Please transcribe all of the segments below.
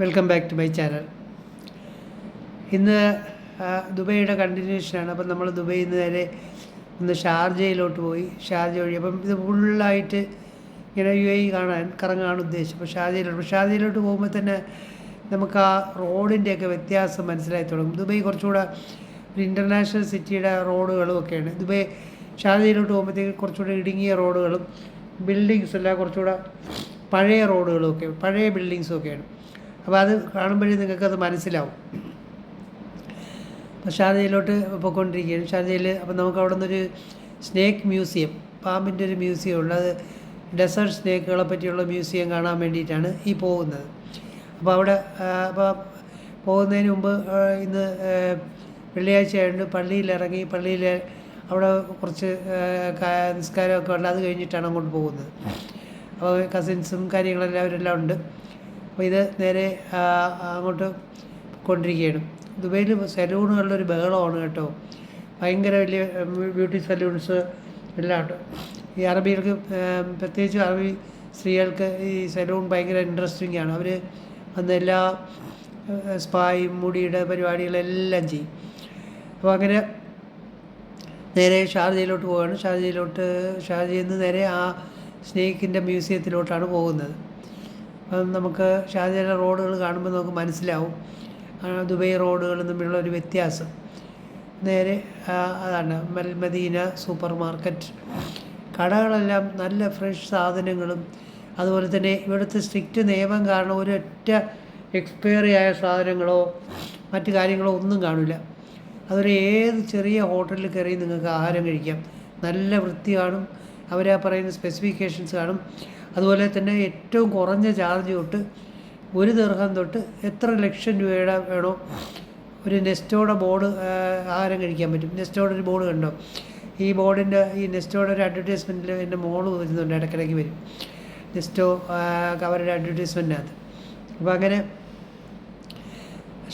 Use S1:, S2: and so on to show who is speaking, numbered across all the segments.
S1: Welcome back to my channel ഇന്ന് ദുബൈയുടെ കണ്ടിന്യൂഷനാണ് അപ്പം നമ്മൾ ദുബൈയിൽ നിന്ന് നേരെ ഒന്ന് ഷാർജയിലോട്ട് പോയി. ഷാർജ വഴി. അപ്പം ഇത് ഫുള്ളായിട്ട് ഇങ്ങനെ യു എ കാണാൻ കറങ്ങാൻ ഉദ്ദേശിച്ചു. അപ്പോൾ ഷാർജയിലോട്ട് ഷാർജയിലോട്ട് പോകുമ്പോൾ തന്നെ നമുക്ക് ആ റോഡിന്റെയൊക്കെ വ്യത്യാസം മനസ്സിലായി തുടങ്ങും. ദുബൈ കുറച്ചുകൂടെ ഒരു ഇന്റർനാഷണൽ സിറ്റിയുടെ റോഡുകളും ഒക്കെയാണ്. ദുബൈ ഷാർജയിലോട്ട് പോകുമ്പോഴത്തേക്ക് കുറച്ചുകൂടെ ഇടുങ്ങിയ റോഡുകളും ബിൽഡിങ്സ് എല്ലാം കുറച്ചുകൂടെ പഴയ റോഡുകളും ഒക്കെ പഴയ ബിൽഡിങ്സും ഒക്കെയാണ്. അപ്പോൾ അത് കാണുമ്പോഴേ നിങ്ങൾക്കത് മനസ്സിലാവും. അപ്പോൾ ഷാർജയിലോട്ട് പോയിക്കൊണ്ടിരിക്കുകയാണ്. ഷാർജയിൽ അപ്പോൾ നമുക്ക് അവിടെ നിന്നൊരു സ്നേക്ക് മ്യൂസിയം പാമ്പിന്റെ ഒരു മ്യൂസിയം ഉണ്ട് ഡെസേർട്ട് സ്നേക്കുകളെ പറ്റിയുള്ള മ്യൂസിയം കാണാൻ വേണ്ടിയിട്ടാണ് ഈ പോകുന്നത്. അപ്പോൾ അവിടെ അപ്പോൾ പോകുന്നതിന് മുമ്പ് ഇന്ന് വെള്ളിയാഴ്ച ആയതുകൊണ്ട് പള്ളിയിൽ ഇറങ്ങി പള്ളിയിൽ അവിടെ കുറച്ച് നിസ്കാരമൊക്കെ ഉണ്ട് അത് കഴിഞ്ഞിട്ടാണ് അങ്ങോട്ട് പോകുന്നത്. അപ്പോൾ കസിൻസും കാര്യങ്ങളെല്ലാവരും എല്ലാം ഉണ്ട്. അപ്പോൾ ഇത് നേരെ അങ്ങോട്ട് കൊണ്ടിരിക്കുകയാണ്. ദുബൈയിൽ സലൂണുകളുടെ ഒരു ബഹളമാണ് കേട്ടോ. ഭയങ്കര വലിയ ബ്യൂട്ടി സലൂൺസ് എല്ലാം ഉണ്ട്. ഈ അറബികൾക്ക് പ്രത്യേകിച്ച് അറബി സ്ത്രീകൾക്ക് ഈ സലൂൺ ഭയങ്കര ഇൻട്രസ്റ്റിംഗ് ആണ്. അവർ അന്ന് എല്ലാ സ്പായും മുടിയുടെ പരിപാടികളെല്ലാം ചെയ്യും. അപ്പോൾ അങ്ങനെ നേരെ ഷാർജയിലോട്ട് പോവുകയാണ്. ഷാർജയിലോട്ട് ഷാർജയിൽ നിന്ന് നേരെ ആ സ്നേഹിക്കിന്റെ മ്യൂസിയത്തിലോട്ടാണ് പോകുന്നത്. നമുക്ക് ഷാർജയിലെ റോഡുകൾ കാണുമ്പോൾ നമുക്ക് മനസ്സിലാവും. ദുബൈ റോഡുകളും തമ്മിലുള്ള ഒരു വ്യത്യാസം. നേരെ അതാണ് മൽ മദീന സൂപ്പർ മാർക്കറ്റ്. കടകളെല്ലാം നല്ല ഫ്രഷ് സാധനങ്ങളും അതുപോലെ തന്നെ ഇവിടുത്തെ സ്ട്രിക്റ്റ് നിയമം കാരണം ഒരൊറ്റ എക്സ്പയറി ആയ സാധനങ്ങളോ മറ്റു കാര്യങ്ങളോ ഒന്നും കാണില്ല. അതൊരു ഏത് ചെറിയ ഹോട്ടലിൽ കയറി നിങ്ങൾക്ക് ആഹാരം കഴിക്കാം. നല്ല വൃത്തി കാണും അവരാ പറയുന്ന സ്പെസിഫിക്കേഷൻസ് കാണും. അതുപോലെ തന്നെ ഏറ്റവും കുറഞ്ഞ ചാർജ് തൊട്ട് ഒരു ദീർഘം തൊട്ട് എത്ര ലക്ഷം രൂപയുടെ വേണോ ഒരു നെസ്റ്റോടെ ബോർഡ് ആഹാരം കഴിക്കാൻ പറ്റും. നെസ്റ്റോടെ ഒരു ബോർഡ് കണ്ടോ? ഈ ബോർഡിന്റെ ഈ നെസ്റ്റോടെ ഒരു അഡ്വർടൈസ്മെന്റിൽ എന്റെ മോൾ വരുന്നുണ്ട് ഇടയ്ക്കിടയ്ക്ക് വരും. നെസ്റ്റോ അവരുടെ അഡ്വർടൈസ്മെന്റിനകത്ത്. അപ്പോൾ അങ്ങനെ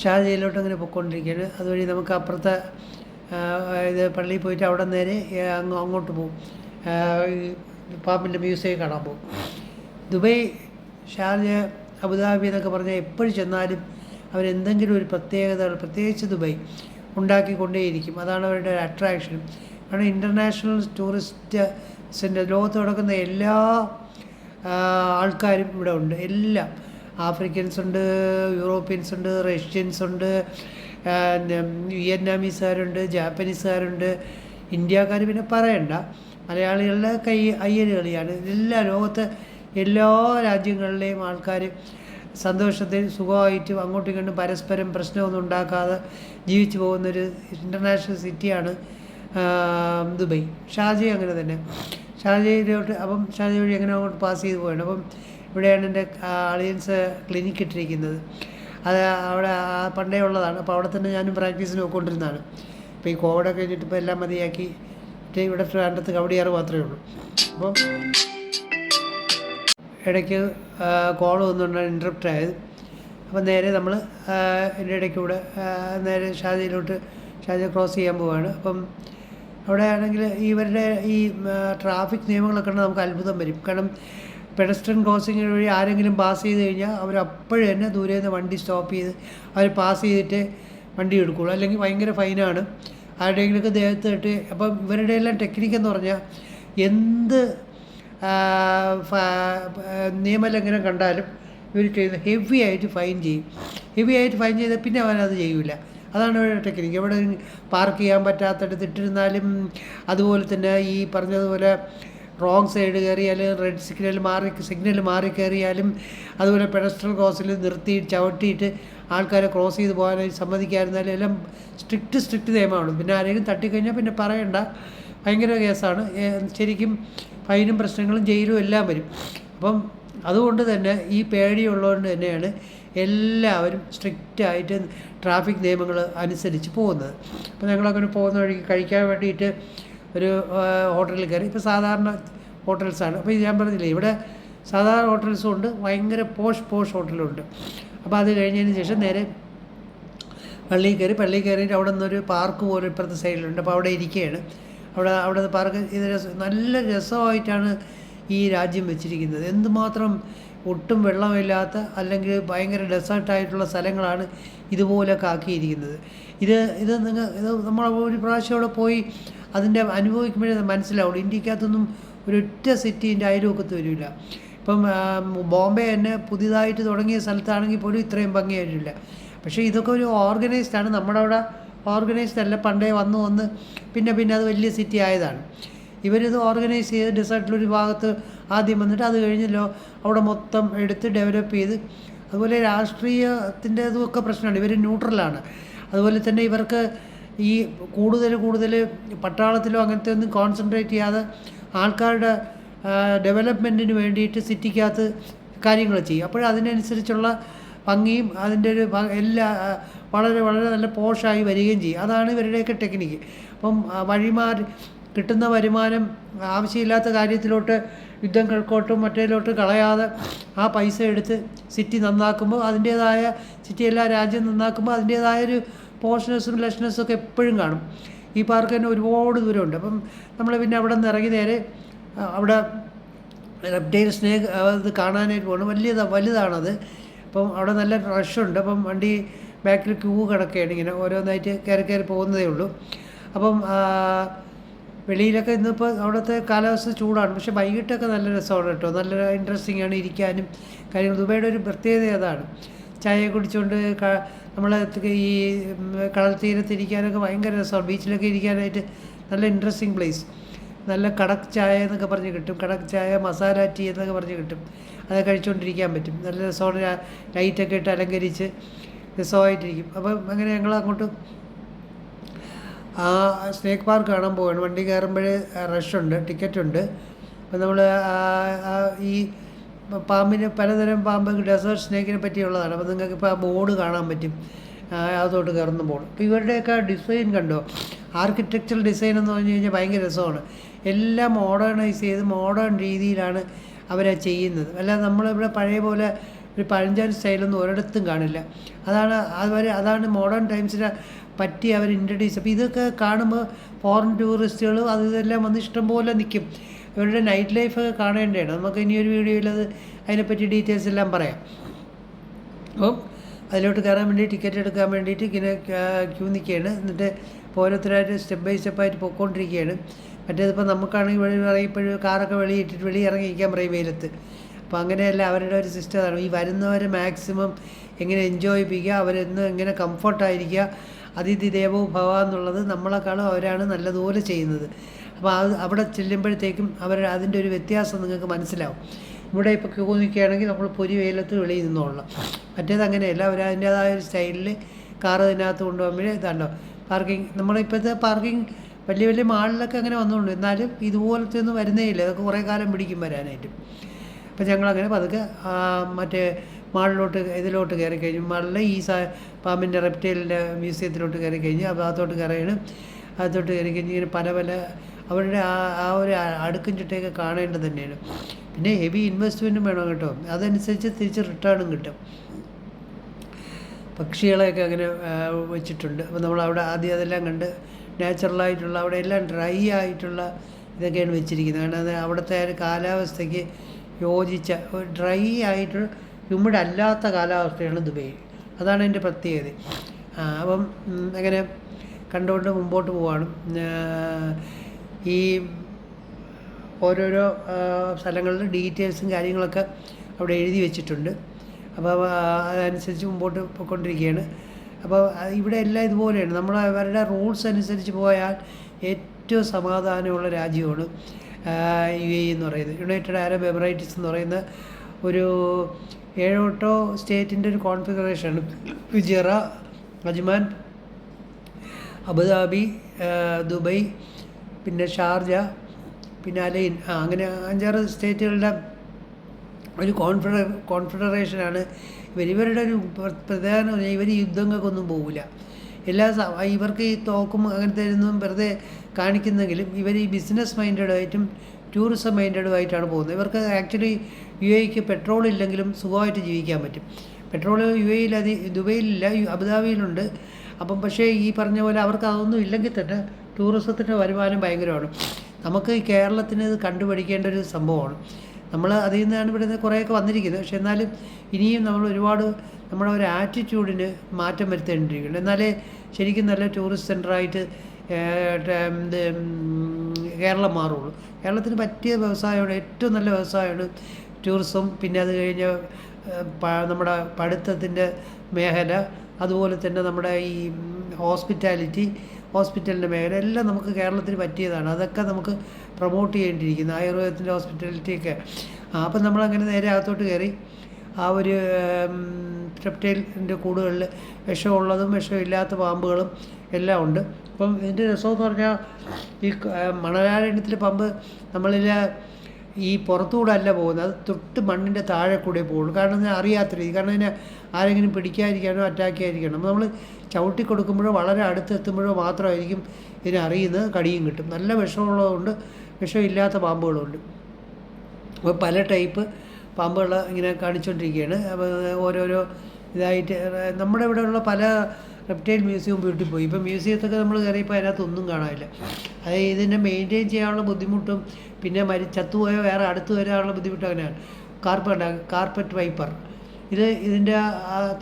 S1: ഷാർജയിലോട്ട് അങ്ങനെ പൊയ്ക്കൊണ്ടിരിക്കുകയാണ്. അതുവഴി നമുക്ക് അപ്പുറത്തെ ഇത് പള്ളിയിൽ പോയിട്ട് അവിടെ നേരെ അങ്ങ് അങ്ങോട്ട് പോകും പാമ്പിന്റെ മ്യൂസിയം കാണാൻ പോകും. ദുബൈ ഷാർജ അബുദാബി എന്നൊക്കെ പറഞ്ഞാൽ എപ്പോഴും ചെന്നാലും അവരെന്തെങ്കിലും ഒരു പ്രത്യേകതകൾ പ്രത്യേകിച്ച് ദുബൈ ഉണ്ടാക്കിക്കൊണ്ടേയിരിക്കും. അതാണ് അവരുടെ ഒരു അട്രാക്ഷൻ കാരണം ഇന്റർനാഷണൽ ടൂറിസ്റ്റ് ലോകത്ത് നടക്കുന്ന എല്ലാ ആൾക്കാരും ഇവിടെ ഉണ്ട്. എല്ലാം. ആഫ്രിക്കൻസ് ഉണ്ട് യൂറോപ്യൻസ് ഉണ്ട് റഷ്യൻസ് ഉണ്ട് വിയറ്റ്നാമീസുകാരുണ്ട് ജാപ്പനീസുകാരുണ്ട് ഇന്ത്യക്കാർ പിന്നെ പറയണ്ട. മലയാളികളുടെ കൈ അയ്യര് കളിയാണ് എല്ലാ ലോകത്തെ എല്ലാ രാജ്യങ്ങളിലെയും ആൾക്കാർ സന്തോഷത്തിൽ സുഖമായിട്ടും അങ്ങോട്ടും ഇങ്ങോട്ടും പരസ്പരം പ്രശ്നമൊന്നും ഉണ്ടാക്കാതെ ജീവിച്ചു പോകുന്നൊരു ഇന്റർനാഷണൽ സിറ്റിയാണ് ദുബൈ. ഷാജി അങ്ങനെ തന്നെ. ഷാജയിലോട്ട് അപ്പം ഷാജി വഴി അങ്ങനെ അങ്ങോട്ട് പാസ് ചെയ്ത് പോയാണ് അപ്പം ഇവിടെയാണ് എന്റെ ആളിയൻസ് ക്ലിനിക്ക് ഇട്ടിരിക്കുന്നത്. അത് അവിടെ പണ്ടേ ഉള്ളതാണ്. അപ്പോൾ അവിടെ തന്നെ ഞാനും പ്രാക്ടീസ് പോയിക്കൊണ്ടിരുന്നതാണ് ഇപ്പോൾ ഈ കോവിഡൊക്കെ കഴിഞ്ഞിട്ട് ഇപ്പോൾ എല്ലാം മതിയാക്കി. മറ്റേ ഇവിടെ ട്രിവാൻഡ്രത്ത് കവടിയാറ് മാത്രമേ ഉള്ളൂ. അപ്പോൾ ഇടയ്ക്ക് കോൾ വന്നുകൊണ്ടാണ് ഇന്ററപ്റ്റ് ആയത് അപ്പോൾ നേരെ നമ്മൾ എന്റെ ഇടയ്ക്ക് കൂടെ നേരെ ഷാജയിലോട്ട് ഷാജ ക്രോസ് ചെയ്യാൻ പോവുകയാണ് അപ്പം അവിടെ ആണെങ്കിൽ ഇവരുടെ ഈ ട്രാഫിക് നിയമങ്ങളൊക്കെ കണ്ടാൽ നമുക്ക് അത്ഭുതം വരും. കാരണം പെഡസ്ട്രൻ ക്രോസിങ് വഴി ആരെങ്കിലും പാസ് ചെയ്ത് കഴിഞ്ഞാൽ അവർ അപ്പോഴും തന്നെ ദൂരെ നിന്ന് വണ്ടി സ്റ്റോപ്പ് ചെയ്ത് അവർ പാസ് ചെയ്തിട്ട് വണ്ടി എടുക്കുകയുള്ളൂ അല്ലെങ്കിൽ ഭയങ്കര ഫൈനാണ് ആരുടെയെങ്കിലുമൊക്കെ ദേഹത്ത് ഇട്ട് അപ്പം ഇവരുടെ എല്ലാം ടെക്നിക്ക് എന്ന് പറഞ്ഞാൽ എന്ത് നിയമലംഘനം കണ്ടാലും ഇവർ ചെയ്യുന്ന ഹെവി ആയിട്ട് ഫൈൻ ചെയ്യും. ഹെവി ആയിട്ട് ഫൈൻ ചെയ്താൽ പിന്നെ അവനത് ചെയ്യില്ല അതാണ് ഇവരുടെ ടെക്നിക്ക് എവിടെ പാർക്ക് ചെയ്യാൻ പറ്റാത്തടത്ത് ഇട്ടിരുന്നാലും അതുപോലെ തന്നെ ഈ പറഞ്ഞതുപോലെ റോങ് സൈഡ് കയറിയാലും റെഡ് സിഗ്നൽ മാറി സിഗ്നൽ മാറി കയറിയാലും അതുപോലെ പെഡസ്ട്രൽ ക്രോസിൽ നിർത്തി ചവിട്ടിയിട്ട് ആൾക്കാരെ ക്രോസ് ചെയ്ത് പോകാനായി സമ്മതിക്കാതിരുന്നാലും എല്ലാം സ്ട്രിക്റ്റ് സ്ട്രിക്റ്റ് നിയമമാണ്. പിന്നെ ആരെങ്കിലും തട്ടിക്കഴിഞ്ഞാൽ പിന്നെ പറയണ്ട. ഭയങ്കര കേസാണ്. ശരിക്കും ഫൈനും പ്രശ്നങ്ങളും ജയിലും എല്ലാം വരും. അപ്പം അതുകൊണ്ട് തന്നെ ഈ പേടിയുള്ളതുകൊണ്ട് തന്നെയാണ് എല്ലാവരും സ്ട്രിക്റ്റായിട്ട് ട്രാഫിക് നിയമങ്ങൾ അനുസരിച്ച് പോകുന്നത്. അപ്പോൾ ഞങ്ങളങ്ങനെ പോകുന്ന വഴിക്ക് കഴിക്കാൻ വേണ്ടിയിട്ട് ഒരു ഹോട്ടലിൽ കയറി. ഇപ്പോൾ സാധാരണ ഹോട്ടൽസാണ് അപ്പോൾ ഞാൻ പറഞ്ഞില്ലേ ഇവിടെ സാധാരണ ഹോട്ടൽസും ഉണ്ട് ഭയങ്കര പോഷ് പോഷ് ഹോട്ടലുണ്ട്. അപ്പോൾ അത് കഴിഞ്ഞതിന് ശേഷം നേരെ പള്ളിയിൽ കയറി പള്ളിയിൽ കയറിയിട്ട് അവിടെ നിന്നൊരു പാർക്ക് പോലെ ഇപ്പുറത്തെ സൈഡിലുണ്ട്. അപ്പോൾ അവിടെ ഇരിക്കുകയാണ് അവിടെ അവിടെ പാർക്ക് ഇത് രസം നല്ല രസമായിട്ടാണ് ഈ രാജ്യം വെച്ചിരിക്കുന്നത്. എന്തുമാത്രം ഒട്ടും വെള്ളമില്ലാത്ത അല്ലെങ്കിൽ ഭയങ്കര ഡെസേർട്ടായിട്ടുള്ള സ്ഥലങ്ങളാണ് ഇതുപോലൊക്കെ ആക്കിയിരിക്കുന്നത്. ഇത് ഇത് നിങ്ങൾ ഇത് നമ്മൾ ഒരു പ്രാവശ്യം അവിടെ പോയി അതിന്റെ അനുഭവിക്കുമ്പോഴേ മനസ്സിലാവുള്ളൂ. ഇന്ത്യക്കകത്തൊന്നും ഒരൊറ്റ സിറ്റീന്റെ അയൽവക്കത്ത് വരില്ല. ഇപ്പം ബോംബെ തന്നെ പുതിയതായിട്ട് തുടങ്ങിയ സ്ഥലത്താണെങ്കിൽ പോലും ഇത്രയും ഭംഗിയായിട്ടില്ല. പക്ഷേ ഇതൊക്കെ ഒരു ഓർഗനൈസ്ഡ് ആണ്. നമ്മുടെ അവിടെ ഓർഗനൈസ്ഡ് അല്ല. പണ്ടേ വന്നു വന്ന് പിന്നെ പിന്നെ അത് വലിയ സിറ്റി ആയതാണ്. ഇവരിത് ഓർഗനൈസ് ചെയ്ത് ഡെസേർട്ടിലൊരു ഭാഗത്ത് ആദ്യം വന്നിട്ട് അത് കഴിഞ്ഞല്ലോ അവിടെ മൊത്തം എടുത്ത് ഡെവലപ്പ് ചെയ്ത് അതുപോലെ രാഷ്ട്രീയത്തിന്റെ ഇതുമൊക്കെ പ്രശ്നമാണ്. ഇവർ ന്യൂട്രലാണ്. അതുപോലെ തന്നെ ഇവർക്ക് ഈ കൂടുതൽ കൂടുതൽ പട്ടാളത്തിലോ അങ്ങനത്തെ ഒന്നും കോൺസെൻട്രേറ്റ് ചെയ്യാതെ ആൾക്കാരുടെ ഡെവലപ്മെന്റിന് വേണ്ടിയിട്ട് സിറ്റിക്കകത്ത് കാര്യങ്ങൾ ചെയ്യും. അപ്പോൾ അതിനനുസരിച്ചുള്ള ഭംഗിയും അതിന്റെ ഒരു എല്ലാ വളരെ വളരെ നല്ല പോഷായി വരികയും ചെയ്യും. അതാണ് ഇവരുടെയൊക്കെ ടെക്നിക്ക് അപ്പം വഴിമാർ കിട്ടുന്ന വരുമാനം ആവശ്യമില്ലാത്ത കാര്യത്തിലോട്ട് യുദ്ധങ്ങൾക്കോട്ടും മറ്റേലോട്ട് കളയാതെ ആ പൈസ എടുത്ത് സിറ്റി നന്നാക്കുമ്പോൾ അതിന്റേതായ സിറ്റി എല്ലാ രാജ്യം നന്നാക്കുമ്പോൾ അതിന്റേതായൊരു പോഷനസും ലഷ്നസും ഒക്കെ എപ്പോഴും കാണും. ഈ പാർക്ക് തന്നെ ഒരുപാട് ദൂരമുണ്ട്. അപ്പം നമ്മൾ പിന്നെ അവിടെ നിന്ന് ഇറങ്ങി നേരെ അവിടെ റെപ്റ്റൈൽ സ്നേക്ക് അത് കാണാനായിട്ട് പോകണം വലിയതാണ് വലുതാണത്. അപ്പം അവിടെ നല്ല റഷുണ്ട് അപ്പം വണ്ടി ബാക്കിൽ ക്യൂ കിടക്കുകയാണ് ഇങ്ങനെ ഓരോന്നായിട്ട് കയറി കയറി പോകുന്നതേ ഉള്ളൂ. അപ്പം വെളിയിലൊക്കെ ഇന്നിപ്പോൾ അവിടുത്തെ കാലാവസ്ഥ ചൂടാണ്. പക്ഷെ വൈകിട്ടൊക്കെ നല്ല രസമാണ് കേട്ടോ. നല്ല ഇൻട്രസ്റ്റിംഗ് ആണ് ഇരിക്കാനും കാര്യങ്ങൾ ദുബൈയുടെ ഒരു പ്രത്യേകത അതാണ്. ചായ കുടിച്ചുകൊണ്ട് നമ്മൾ ഈ കടൽ തീരത്തിരിക്കാനൊക്കെ ഭയങ്കര രസമാണ്. ബീച്ചിലൊക്കെ ഇരിക്കാനായിട്ട് നല്ല ഇൻട്രസ്റ്റിംഗ് പ്ലേസ് നല്ല കടക് ചായ എന്നൊക്കെ പറഞ്ഞ് കിട്ടും. കടക് ചായ മസാല ടീ എന്നൊക്കെ പറഞ്ഞ് കിട്ടും. അത് കഴിച്ചുകൊണ്ടിരിക്കാൻ പറ്റും. നല്ല രസമാണ്. ലൈറ്റൊക്കെ ഇട്ട് അലങ്കരിച്ച് രസമായിട്ടിരിക്കും. അപ്പം അങ്ങനെ ഞങ്ങൾ അങ്ങോട്ട് ആ സ്നേക്ക് പാർക്ക് കാണാൻ പോവുകയാണ് വണ്ടി കയറുമ്പോൾ റഷുണ്ട് ടിക്കറ്റുണ്ട് അപ്പം നമ്മൾ ഈ പാമ്പിന് പലതരം പാമ്പ് ഡെസേർട്ട് സ്നേക്കിനെ പറ്റിയുള്ളതാണ്. അപ്പോൾ നിങ്ങൾക്ക് ഇപ്പോൾ ആ ബോർഡ് കാണാൻ പറ്റും. അതോട്ട് കയറുന്ന ബോർഡ് അപ്പോൾ ഇവരുടെയൊക്കെ ഡിസൈൻ കണ്ടോ? ആർക്കിടെക്ചറൽ ഡിസൈൻ എന്ന് പറഞ്ഞു കഴിഞ്ഞാൽ ഭയങ്കര രസമാണ്. എല്ലാം മോഡേണൈസ് ചെയ്ത് മോഡേൺ രീതിയിലാണ് അവരെ ചെയ്യുന്നത്. അല്ലാതെ നമ്മളിവിടെ പഴയ പോലെ ഒരു പഴഞ്ചൻ സ്റ്റൈലൊന്നും ഒരിടത്തും കാണില്ല. അതാണ് അവർ അതാണ് മോഡേൺ ടൈംസിനെ പറ്റി അവർ ഇൻട്രഡ്യൂസ് അപ്പോൾ ഇതൊക്കെ കാണുമ്പോൾ ഫോറിൻ ടൂറിസ്റ്റുകൾ അത് ഇതെല്ലാം വന്ന് ഇഷ്ടംപോലെ നിൽക്കും ഇവരുടെ നൈറ്റ് ലൈഫ് കാണേണ്ടതാണ്. നമുക്ക് ഇനിയൊരു വീഡിയോയിൽ അത് അതിനെപ്പറ്റി ഡീറ്റെയിൽസ് എല്ലാം പറയാം. അപ്പം അതിലോട്ട് കയറാൻ വേണ്ടി ടിക്കറ്റ് എടുക്കാൻ വേണ്ടിയിട്ട് ഇങ്ങനെ ക്യൂ നിൽക്കുകയാണ്. എന്നിട്ട് ഓരോരുത്തരായിട്ട് സ്റ്റെപ്പ് ബൈ സ്റ്റെപ്പായിട്ട് പോയിക്കൊണ്ടിരിക്കുകയാണ്. മറ്റേതിപ്പോൾ നമുക്കാണെങ്കിൽ വെളി ഇറങ്ങിയപ്പോഴും കാറൊക്കെ വെളിയിട്ടിട്ട് വെളി ഇറങ്ങി ഇറങ്ങിയിരിക്കാൻ പറയും വെയിലത്ത്. അപ്പോൾ അങ്ങനെയല്ല അവരുടെ ഒരു സിസ്റ്റം അതാണ്. ഈ വരുന്നവരെ മാക്സിമം എങ്ങനെ എൻജോയ് ചെയ്യുക അവരെന്ന് എങ്ങനെ കംഫർട്ടായിരിക്കുക അതിഥി ദേവോ ഭവ എന്നുള്ളത് നമ്മളെക്കാളും അവരാണ് നല്ലതുപോലെ ചെയ്യുന്നത്. അപ്പോൾ അത് അവിടെ ചെല്ലുമ്പോഴത്തേക്കും അവർ അതിന്റെ ഒരു വ്യത്യാസം നിങ്ങൾക്ക് മനസ്സിലാവും. ഇവിടെ ഇപ്പോൾ ക്യൂ നിൽക്കുകയാണെങ്കിൽ നമ്മൾ പൊരി വെയിലത്ത് വെളിയിൽ നിന്നോളാം മറ്റേത് അങ്ങനെയല്ല. അവർ അതിന്റേതായ ഒരു സ്റ്റൈലിൽ കാർ ഇതിനകത്ത് കൊണ്ടുപോകുമ്പോൾ ഇതാണ്ടോ പാർക്കിംഗ് നമ്മളിപ്പോഴത്തെ പാർക്കിംഗ് വലിയ വലിയ മാളിലൊക്കെ അങ്ങനെ വന്നുകൊണ്ട് എന്നാലും ഇതുപോലത്തെ ഒന്നും വരുന്നേ ഇല്ല. അതൊക്കെ കുറേ കാലം പിടിക്കും വരാനായിട്ട്. അപ്പം ഞങ്ങളങ്ങനെ പതുക്കെ മറ്റേ മാളിലോട്ട് ഇതിലോട്ട് കയറി കഴിഞ്ഞു. മാളിലെ ഈ സാ പാമ്പിന്റെ റെപ്റ്റൈലിന്റെ മ്യൂസിയത്തിലോട്ട് കയറി കഴിഞ്ഞ്. അകത്തോട്ട് കയറിയാണ്. അകത്തോട്ട് കയറി കഴിഞ്ഞ് ഇങ്ങനെ പല പല അവരുടെ ആ ആ ഒരു അടുക്കും ചിട്ടയൊക്കെ കാണേണ്ടത് തന്നെയാണ്. പിന്നെ ഹെവി ഇൻവെസ്റ്റ്മെന്റും വേണം കേട്ടോ. അതനുസരിച്ച് തിരിച്ച് റിട്ടേണും കിട്ടും. പക്ഷികളെയൊക്കെ അങ്ങനെ വെച്ചിട്ടുണ്ട്. അപ്പോൾ നമ്മൾ അവിടെ ആദ്യം അതെല്ലാം കണ്ട് നാച്ചുറലായിട്ടുള്ള അവിടെ എല്ലാം ഡ്രൈ ആയിട്ടുള്ള ഇതൊക്കെയാണ് വെച്ചിരിക്കുന്നത്. കാരണം അത് അവിടുത്തെ കാലാവസ്ഥയ്ക്ക് യോജിച്ച ഒരു ഡ്രൈ ആയിട്ടുള്ള ഹ്യൂമിഡ് അല്ലാത്ത കാലാവസ്ഥയാണ് ദുബൈ. അതാണ് എന്റെ പ്രത്യേകത. അപ്പം അങ്ങനെ കണ്ടുകൊണ്ട് മുമ്പോട്ട് പോവാണ്. ഈ ഓരോരോ സ്ഥലങ്ങളുടെ ഡീറ്റെയിൽസും കാര്യങ്ങളൊക്കെ അവിടെ എഴുതി വെച്ചിട്ടുണ്ട്. അപ്പോൾ അതനുസരിച്ച് മുമ്പോട്ട് പോയിക്കൊണ്ടിരിക്കുകയാണ്. അപ്പോൾ ഇവിടെ എല്ലാം ഇതുപോലെയാണ്. നമ്മൾ അവരുടെ റൂൾസ് അനുസരിച്ച് പോയാൽ ഏറ്റവും സമാധാനമുള്ള രാജ്യമാണ് യു എ എന്ന് പറയുന്നത്. യുണൈറ്റഡ് അറബ് എമിറേറ്റ്സ് എന്ന് പറയുന്ന ഒരു ഏഴോട്ടോ സ്റ്റേറ്റിന്റെ ഒരു കോൺഫിഗറേഷനാണ്. Fujairah Ajman Abu Dhabi Dubai പിന്നെ ഷാർജ പിന്നെ അലൈൻ അങ്ങനെ അഞ്ചാറ് സ്റ്റേറ്റുകളുടെ ഒരു കോൺഫെഡ കോൺഫെഡറേഷനാണ് ഇവർ ഇവരുടെ ഒരു പ്രധാന ഇവർ യുദ്ധങ്ങൾക്കൊന്നും പോകില്ല എല്ലാ ഇവർക്ക് ഈ തോക്കും അങ്ങനത്തെ ഒന്നും വെറുതെ കാണിക്കുന്നെങ്കിലും ഇവർ ഈ ബിസിനസ് മൈൻഡഡായിട്ടും ടൂറിസം മൈൻഡഡുമായിട്ടാണ് പോകുന്നത്. ഇവർക്ക് ആക്ച്വലി യു എക്ക് പെട്രോൾ ഇല്ലെങ്കിലും സുഖമായിട്ട് ജീവിക്കാൻ പറ്റും. പെട്രോൾ യു എയിൽ അത് ദുബൈയിലില്ല അബുദാബിയിലുണ്ട്. അപ്പം പക്ഷേ ഈ പറഞ്ഞ പോലെ അവർക്ക് അതൊന്നും ഇല്ലെങ്കിൽ തന്നെ ടൂറിസത്തിന്റെ വരുമാനം ഭയങ്കരമാണ്. നമുക്ക് ഈ കേരളത്തിന് ഇത് കണ്ടുപഠിക്കേണ്ട ഒരു സംഭവമാണ്. നമ്മൾ അതിൽ നിന്നാണ് ഇവിടെ നിന്ന് കുറേയൊക്കെ വന്നിരിക്കുന്നത്. പക്ഷെ എന്നാലും ഇനിയും നമ്മൾ ഒരുപാട് നമ്മുടെ ഒരു ആറ്റിറ്റ്യൂഡിന് മാറ്റം വരുത്തേണ്ടിയിരിക്കുന്നു. എന്നാലേ ശരിക്കും നല്ല ടൂറിസ്റ്റ് സെന്ററായിട്ട് കേരളം മാറുള്ളൂ. കേരളത്തിന് പറ്റിയ വ്യവസായമാണ് ഏറ്റവും നല്ല വ്യവസായമാണ് ടൂറിസം പിന്നെ അത് കഴിഞ്ഞ് നമ്മുടെ പഠിത്തത്തിന്റെ മേഖല അതുപോലെ തന്നെ നമ്മുടെ ഈ ഹോസ്പിറ്റാലിറ്റി ഹോസ്പിറ്റലിന്റെ മേഖല എല്ലാം നമുക്ക് കേരളത്തിന് പറ്റിയതാണ്. അതൊക്കെ നമുക്ക് പ്രൊമോട്ട് ചെയ്യേണ്ടിയിരിക്കുന്നു ആയുർവേദത്തിന്റെ ഹോസ്പിറ്റാലിറ്റിയൊക്കെ അപ്പം നമ്മളങ്ങനെ നേരെ അകത്തോട്ട് കയറി ആ ഒരു ട്രിപ്റ്റൈലിന്റെ കൂടുകളിൽ വിഷമുള്ളതും വിഷമില്ലാത്ത പാമ്പുകളും എല്ലാം ഉണ്ട്. അപ്പം ഇതിന്റെ രസമെന്ന് പറഞ്ഞാൽ ഈ മണലാരണ്യത്തിലെ പമ്പ് നമ്മളിൽ ഈ പുറത്തുകൂടെ അല്ല പോകുന്നത് അത് തൊട്ട് മണ്ണിന്റെ താഴെ കൂടെ പോകുള്ളൂ കാരണം ഇതിനെ അറിയാത്ത രീതി കാരണം ഇതിനെ ആരെങ്കിലും പിടിക്കാതിരിക്കാനോ അറ്റാക്ക് ചെയ്യാതിരിക്കാനോ. നമ്മൾ ചവിട്ടി കൊടുക്കുമ്പോഴോ വളരെ അടുത്തെത്തുമ്പോഴോ മാത്രമായിരിക്കും ഇതിനെ അറിയുന്നത്. കടിയും കിട്ടും. നല്ല വിഷമുള്ളതുകൊണ്ട് വിഷമില്ലാത്ത പാമ്പുകളുണ്ട്. അപ്പോൾ പല ടൈപ്പ് പാമ്പുകൾ ഇങ്ങനെ കാണിച്ചുകൊണ്ടിരിക്കുകയാണ് അപ്പോൾ ഓരോരോ ഇതായിട്ട് നമ്മുടെ ഇവിടെയുള്ള പല റെപ്റ്റൈൽ മ്യൂസിയം വീട്ടിൽ പോയി. ഇപ്പോൾ മ്യൂസിയത്തൊക്കെ നമ്മൾ കയറിയപ്പോൾ അതിനകത്തൊന്നും കാണാനില്ല. അത് ഇതിനെ മെയിന്റെയിൻ ചെയ്യാനുള്ള ബുദ്ധിമുട്ടും പിന്നെ മരി ചത്തുപോയോ വേറെ അടുത്ത് വരാനുള്ള ബുദ്ധിമുട്ടും അങ്ങനെയാണ്. കാർപ്പറ്റ് കാർപ്പറ്റ് വൈപ്പർ ഇത് ഇതിന്റെ